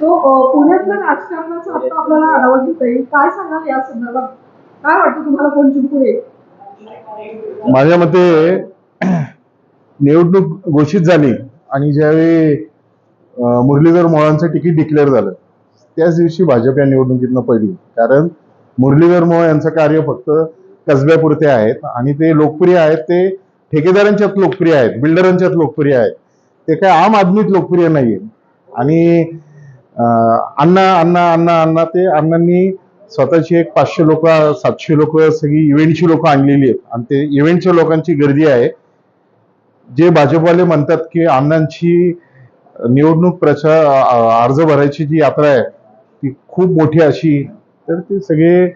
पुण्यातल्या राजकारणाचा आता आपल्याला आढावा घेता येईल. काय सांगाल या संदर्भात? काय वाटतं तुम्हाला कोण जिंकू येईल माझ्या मते निवडणूक घोषित झाली आणि ज्यावेळी मुरलीधर मोळांचं तिकीट डिक्लेअर झालं त्याच दिवशी भाजप या निवडणुकीतनं पडली. कारण मुरलीधर मोळ यांचं कार्य फक्त कसब्यापुरते आहेत आणि ते लोकप्रिय आहेत ते ठेकेदारांच्यात लोकप्रिय आहेत बिल्डरांच्यात लोकप्रिय आहेत. ते काय आम आदमीत लोकप्रिय नाही आणि अण्णा अण्णा अण्णा अण्णा ते अण्णांनी स्वतःची एक पाचशे लोक सातशे लोक सगळी इव्हेंटची लोक आणलेली आहेत. आणि ते इव्हेंटच्या लोकांची गर्दी आहे. जे भाजपवाले म्हणतात की अण्णांची निवडणूक प्रचार अर्ज भरायची जी यात्रा आहे ती खूप मोठी अशी तर ते सगळे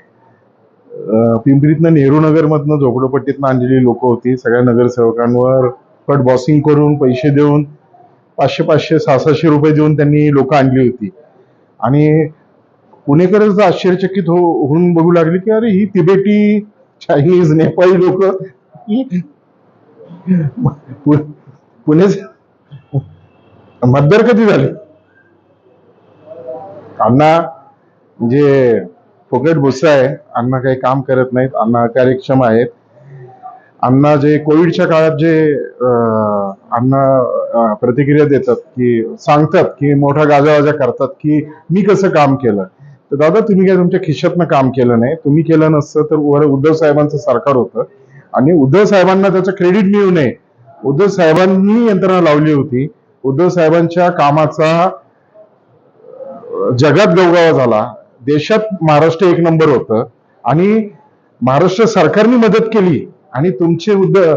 पिंपरीतनं नेहरू नगरमधनं झोपडपट्टीतनं आणलेली लोक होती. सगळ्या नगरसेवकांवर कट बॉसिंग करून पैसे देऊन पाचशे पाचशे सहाशे रुपये देऊन त्यांनी लोक आणली होती. आणि पुणेकरच आश्चर्यचकित हो होऊन बघू लागले की अरे ही तिबेटी चायनीज नेपाळी लोक पुणे मतदार कधी झाले. अण्णा म्हणजे फुकट भुसा आहे अण्णा काही काम करत नाहीत अण्णा कार्यक्षम आहेत. अण्णा जे कोविडच्या काळात जे अन्न अण्णा प्रतिक्रिया देतात की सांगतात की मोठा गाजावाजा करतात की मी कसं काम केलं? तर दादा तुम्ही काय तुमच्या खिशातनं काम केलं नाही? तुम्ही केलं नसतं तर वर उद्धव साहेबांचं सरकार होतं. आणि उद्धव साहेबांना त्याचं क्रेडिट मिळू नये. उद्धव साहेबांनी यंत्रणा लावली होती. उद्धव साहेबांच्या कामाचा जगात गवगावा झाला. देशात महाराष्ट्र एक नंबर होतं. आणि महाराष्ट्र सरकारने मदत केली. आणि तुमचे उद्धव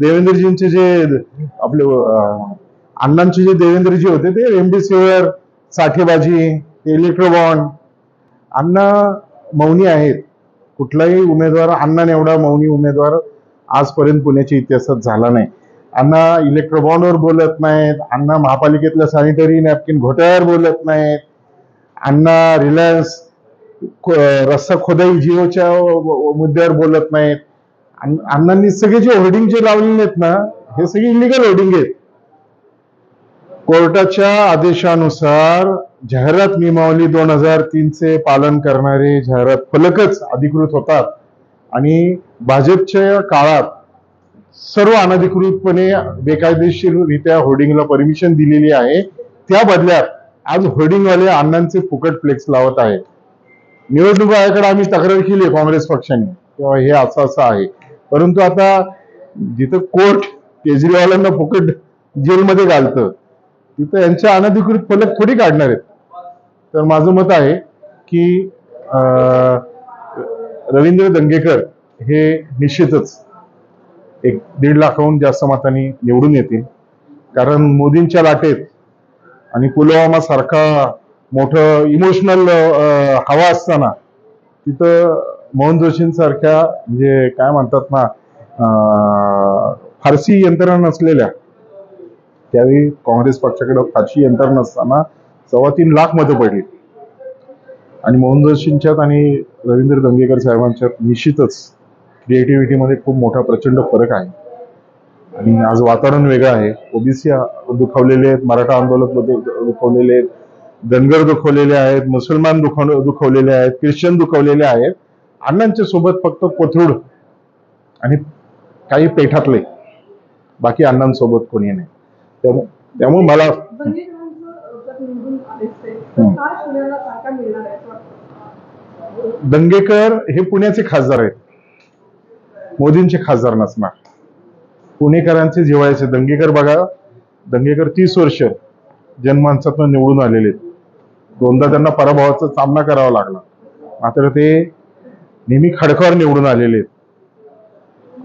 देवेंद्रजींचे जे आपले अण्णांचे जे देवेंद्रजी होते ते एमबीसीवर साठेबाजी इलेक्ट्रोबॉन इलेक्ट्रोबॉन्ड अण्णा मौनी आहेत. कुठलाही उमेदवार अण्णा एवढा मौनी उमेदवार आजपर्यंत पुण्याच्या इतिहासात झाला नाही. अण्णा इलेक्ट्रोबॉन्डवर बोलत नाहीत. अण्णा महापालिकेतल्या सॅनिटरी नॅपकिन घोटाळ्यावर बोलत नाहीत. अण्णा रिलायन्स खो- रस्ता खोदाई जिओच्या मुद्द्यावर बोलत नाहीत. अण्णांनी सगळे जे होर्डिंग जे लावलेले आहेत ना हे सगळे इलिगल होर्डिंग आहेत. कोर्टाच्या आदेशानुसार जाहिरात नियमावली दोन हजार तीनचे पालन करणारे जाहिरात फलकच अधिकृत होतात. आणि भाजपच्या काळात सर्व अनधिकृतपणे बेकायदेशीररित्या होर्डिंगला परमिशन दिलेली आहे. त्या बदल्यात आज होर्डिंगवाले अण्णांचे फुकट फ्लेक्स लावत आहेत. निवडणूक आयोगाकडे आम्ही तक्रार केली काँग्रेस पक्षाने. तेव्हा हे असं असं आहे. परंतु आता जिथं कोर्ट केजरीवालांना फुकट जेलमध्ये घालतं तिथं यांच्या अनधिकृत फलक थोडी काढणार आहेत. तर माझं मत आहे की रवींद्र दंगेकर हे निश्चितच एक दीड लाखाहून जास्त मतांनी निवडून येतील. कारण मोदींच्या लाटेत आणि पुलवामा सारखा मोठं इमोशनल हवा असताना तिथं मोहन जोशींसारख्या म्हणजे काय म्हणतात ना फारशी फारसी यंत्रणा नसलेल्या त्यावेळी काँग्रेस पक्षाकडे फारशी यंत्रणा नसताना सव्वा तीन लाख मतं पडली. आणि मोहन जोशींच्यात आणि रवींद्र दंगेकर साहेबांच्यात निश्चितच क्रिएटिव्हिटीमध्ये खूप मोठा प्रचंड फरक आहे. आणि आज वातावरण वेगळं आहे. ओबीसी दुखावलेले आहेत मराठा आंदोलक दुखवलेले दुखावलेले आहेत धनगर दुखवलेले आहेत मुसलमान दुखाव दुखवलेले आहेत ख्रिश्चन दुखवलेले आहेत. अण्णांच्या सोबत फक्त कोथरूड आणि काही पेठातले. बाकी अण्णांसोबत कोणी नाही. त्यामुळे त्यामुळे मला दंगेकर हे पुण्याचे खासदार आहेत. मोदींचे खासदार नसणार. पुणेकरांचे जिवायचे दंगेकर बघा. दंगेकर तीस वर्ष जनमानसातून निवडून आलेले आहेत. दोनदा त्यांना पराभवाचा सामना करावा लागला. मात्र ते नेहमी खडकावर निवडून आलेले आहेत.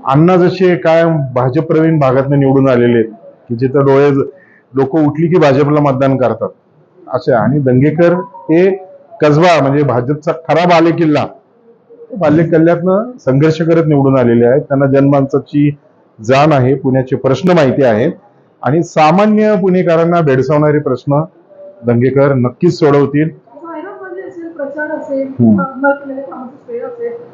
अण्णा जसे काय भाजप प्रवीण भागातनं निवडून आलेले आहेत की जिथं डोळे लोक उठली की भाजपला मतदान करतात. असे आणि दंगेकर हे कसबा म्हणजे भाजपचा खरा बालेकिल्ला बाल्यकल्ल्यातनं संघर्ष करत निवडून आलेले आहेत. त्यांना जनमानसाची जाण आहे पुण्याचे प्रश्न माहिती आहेत. आणि सामान्य पुणेकरांना भेडसावणारे प्रश्न दंगेकर नक्कीच सोडवतील जाहिरात म्हणजे असेल प्रचार असेल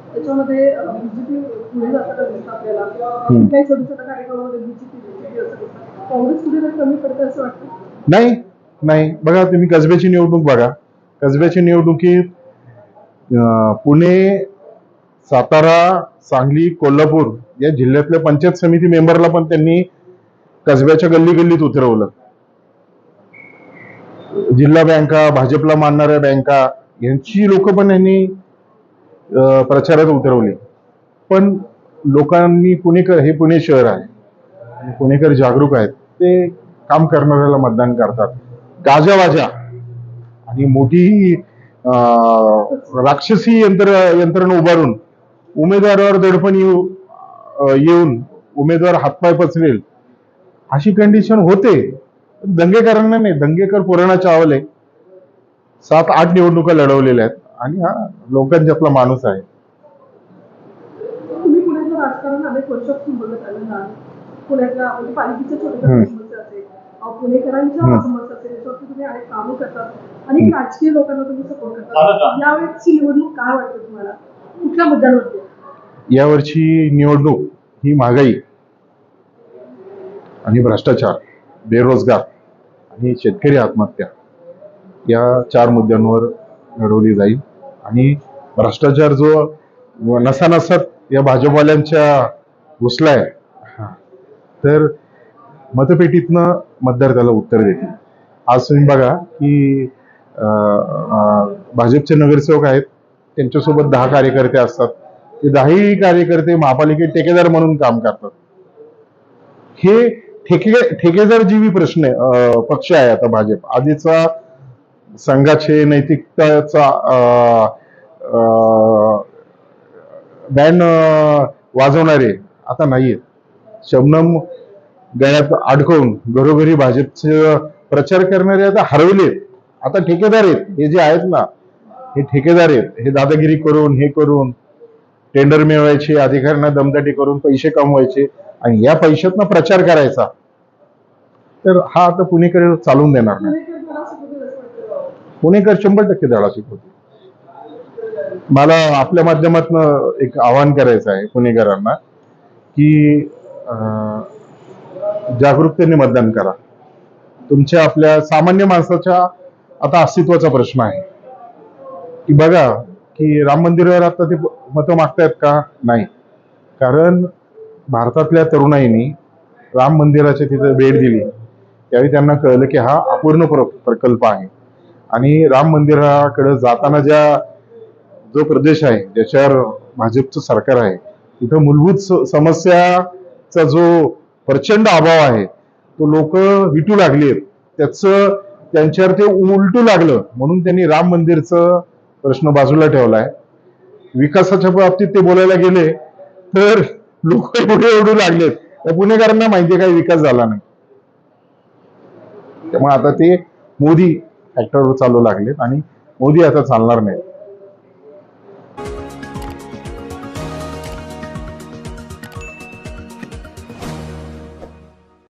त्याच्यामध्ये बीजेपी पुढे जाताना दिसतं आपल्याला. काही छोट्या छोट्या कार्यक्रमामध्ये बीजेपी बीजेपी असं दिसतं काँग्रेस कुठेतरी कमी पडते असं वाटतं? नाही नाही. बघा तुम्ही कसब्याची निवडणूक बघा. कसब्याच्या निवडणुकीत पुणे सातारा सांगली कोल्हापूर या जिल्ह्यातल्या पंचायत समिती मेंबरला पण त्यांनी कसब्याच्या गल्ली गल्लीत उतरवलं. जिल्हा बँका भाजपला मानणाऱ्या बँका यांची लोक पण यांनी प्रचारात उतरवली. पण लोकांनी पुणेकर हे पुणे शहर आहे आणि पुणेकर जागरूक आहेत ते काम करणाऱ्याला मतदान करतात. गाजावाजा आणि मोठी राक्षसी यंत्र यंत्रणा उभारून उमेदवारावर दडपण येऊ येऊन उमेदवार हातपाय पसरेल अशी कंडिशन होते. दंगेकरांना नाही दंगेकर पुराणा चावले. सात आठ निवडणुका लढवलेल्या आहेत आणि हा लोकांच्यातला माणूस आहे. म्हणजे यावर्षी निवडणूक ही महागाई आणि भ्रष्टाचार बेरोजगार आणि शेतकरी आत्महत्या. या चार मुद्द्यांवर लढवली जाईल. आणि भ्रष्टाचार जो नसानसात या भाजपवाल्यांच्या घुसलाय तर मतपेटीतनं मतदार त्याला उत्तर देतील. आज तुम्ही बघा की भाजपचे नगरसेवक आहेत त्यांच्यासोबत दहा कार्यकर्ते असतात. ते दहाही कार्यकर्ते महापालिकेत ठेकेदार म्हणून काम करतात. हे ठेके ठेकेदारजीवी प्रश्न आहे, अं, पक्ष आहे आता भाजप. आधीचा संघाचे नैतिकताचा बँड वाजवणारे आता नाहीयेत. शबनम गळ्यात अडकवून घरोघरी भाजपचे प्रचार करणारे आता हरवलेत. आता ठेकेदार आहेत. हे जे आहेत ना हे ठेकेदार आहेत. हे दादागिरी करून हे करून टेंडर मिळवायचे अधिकाऱ्यांना दमदाटी करून पैसे कमवायचे आणि या पैशातनं प्रचार करायचा. तर हा आता पुणेकडे चालून देणार नाही पुणेकर मला शिकवतील असं वाटतं पुणेकर शंभर टक्के धडा शिकवते मला आपल्या माध्यमातून एक आवाहन करायचं आहे पुणेकरांना की जागरूकतेने मतदान करा. तुमच्या आपल्या सामान्य माणसाच्या आता अस्तित्वाचा प्रश्न आहे. की बघा की राम मंदिरावर आता ते मतं मागतायत का? नाही. कारण भारतातल्या तरुणाईनी राम मंदिराच्या तिथे भेट दिली. त्यावेळी त्यांना कळलं की हा अपूर्ण प्र- प्रकल्प आहे. आणि राम मंदिराकडे जाताना ज्या जो प्रदेश आहे ज्याच्यावर भाजपचं सरकार आहे तिथं मूलभूत स- समस्याचा जो प्रचंड अभाव आहे तो लोक विटू लागलेत. त्याचं त्यांच्यावर ते उलटू लागलं. म्हणून त्यांनी राम मंदिरचं प्रश्न बाजूला ठेवलाय. विकासाच्या बाबतीत ते बोलायला गेले तर लोक पुढे ओढू लागलेत. त्या पुणेकरांना माहिती काही विकास झाला नाही. त्यामुळे आता ते मोदी ट्रॅक्टरवर चालू लागलेत आणि मोदी आता चालणार नाही